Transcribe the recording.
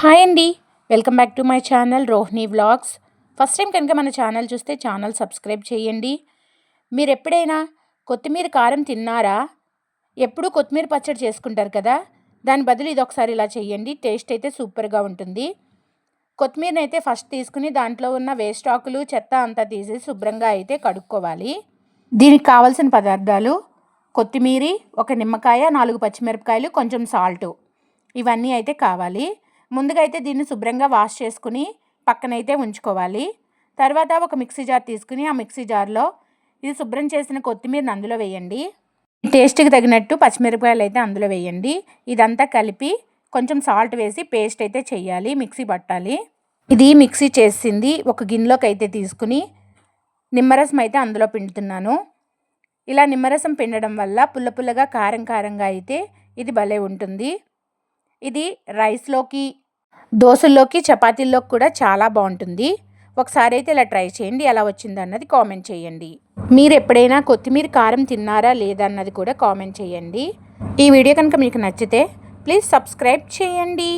Hi అండి. Welcome back to my channel Rohini vlogs. First time కనుక మన channel చూస్తే ఛానల్ సబ్స్క్రైబ్ చేయండి. మీరు ఎప్పుడైనా కొత్తిమీర కారం తిన్నారా? ఎప్పుడూ కొత్తిమీర పచ్చడి చేసుకుంటారు కదా? దాని బదులు ఇది ఒకసారి ఇలా చేయండి. టేస్ట్ అయితే సూపర్గా ఉంటుంది. కొత్తిమీరని అయితే ఫస్ట్ తీసుకుని దాంట్లో ఉన్న వేస్ట్ ఆకులు చెత్త అంతా తీసి శుభ్రంగా అయితే కడుక్కోవాలి. దీనికి కావాల్సిన పదార్థాలు కొత్తిమీర ఒక నిమ్మకాయ నాలుగు పచ్చిమిరపకాయలు కొంచెం సాల్టు ఇవన్నీ అయితే కావాలి. ముందుగా అయితే దీన్ని శుభ్రంగా వాష్ చేసుకుని పక్కనైతే ఉంచుకోవాలి. తర్వాత ఒక మిక్సీ జార్ తీసుకుని ఆ మిక్సీ జార్లో ఇది శుభ్రం చేసిన కొత్తిమీరని అందులో వేయండి. టేస్ట్కి తగినట్టు పచ్చిమిరపకాయలు అయితే అందులో వేయండి. ఇదంతా కలిపి కొంచెం సాల్ట్ వేసి పేస్ట్ అయితే చేయాలి మిక్సీ పట్టాలి. ఇది మిక్సీ చేసింది ఒక గిన్నెలోకి అయితే తీసుకుని నిమ్మరసం అయితే అందులో పిండుతున్నాను. ఇలా నిమ్మరసం పిండడం వల్ల పుల్ల పుల్లగా కారం కారంగా అయితే ఇది భలే ఉంటుంది. ఇది రైస్లోకి దోశల్లోకి చపాతీల్లోకి కూడా చాలా బాగుంటుంది. ఒకసారి అయితే ఇలా ట్రై చేయండి ఎలా వచ్చింది అన్నది కామెంట్ చేయండి. మీరు ఎప్పుడైనా కొత్తిమీర కారం తిన్నారా లేదా అన్నది కూడా కామెంట్ చేయండి. ఈ వీడియో కనుక మీకు నచ్చితే ప్లీజ్ సబ్స్క్రైబ్ చేయండి.